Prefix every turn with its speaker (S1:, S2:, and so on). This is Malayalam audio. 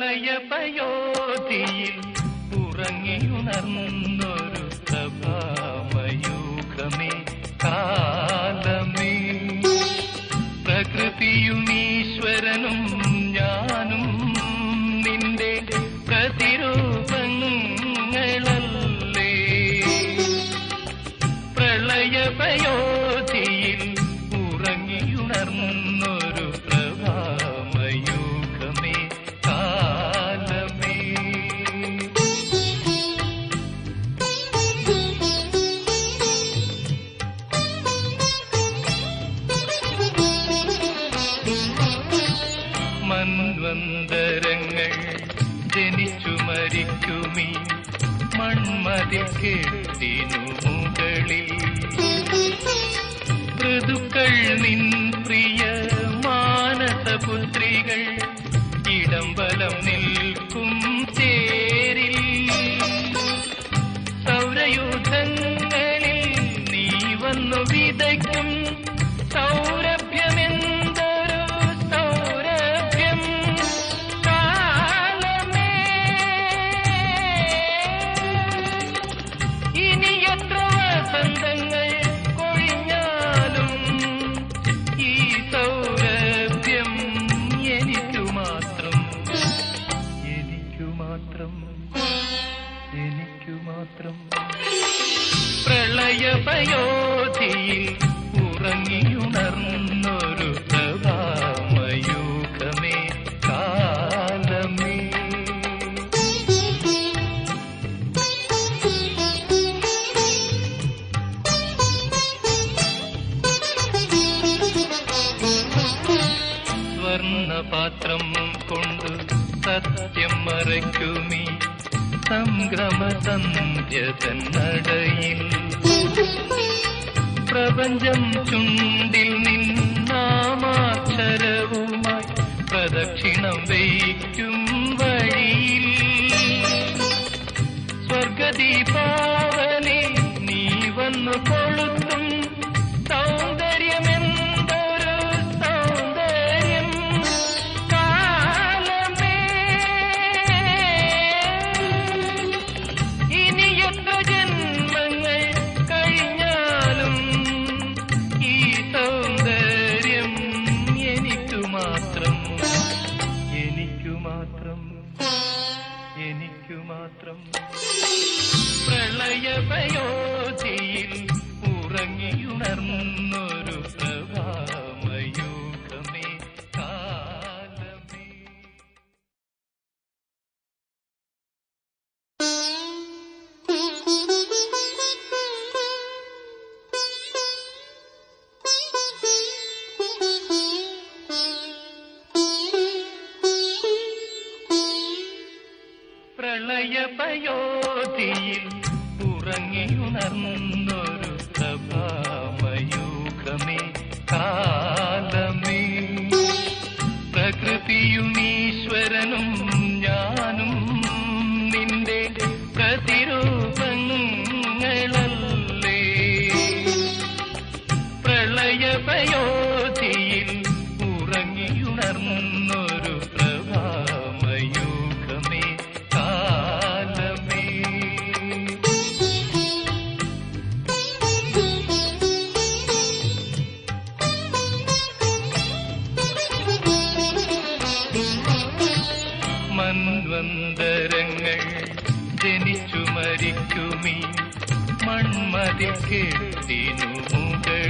S1: പ്രളയപയോധിയിൽ ഉറങ്ങിയുണർന്നൊരു പ്രഭാമയൂഖമേ കാലമേ. പ്രകൃതിയും ഈശ്വരനും മൺവന്തരങ്ങൾ ജനിച്ചു മരിക്കുമീ. മൺമതിൽ കെട്ടിനു മുകളിൽ. ഋതുക്കൾ നിൻ പ്രിയ മാത്രം എനിക്കു മാത്രം പ്രളയപയോധിയിൽ ഉറങ്ങിയുണർന്നൊരു സ്വർണപാത്രം കൊണ്ട് സത്യം മറയ്ക്കുമീ സംഗ്രമ സന്ധ്യതൻ നടയിൽ പ്രപഞ്ചം ചുണ്ടിൽ നിന്നാമാക്ഷരവുമായി പ്രദക്ഷിണം വയ്ക്കും വഴിയിൽ. സ്വർഗദീപാവലി മാത്രം എനിക്കു മാത്രം പ്രളയപയോധിയിൽ പ്രളയപയോധിയിൽ ഉറങ്ങിയുണർന്നൊരു മൺവന്തരങ്ങൾ ജനിച്ചു മരിക്കുമീ മൺമതിൽ കെട്ടിനു മുകളിൽ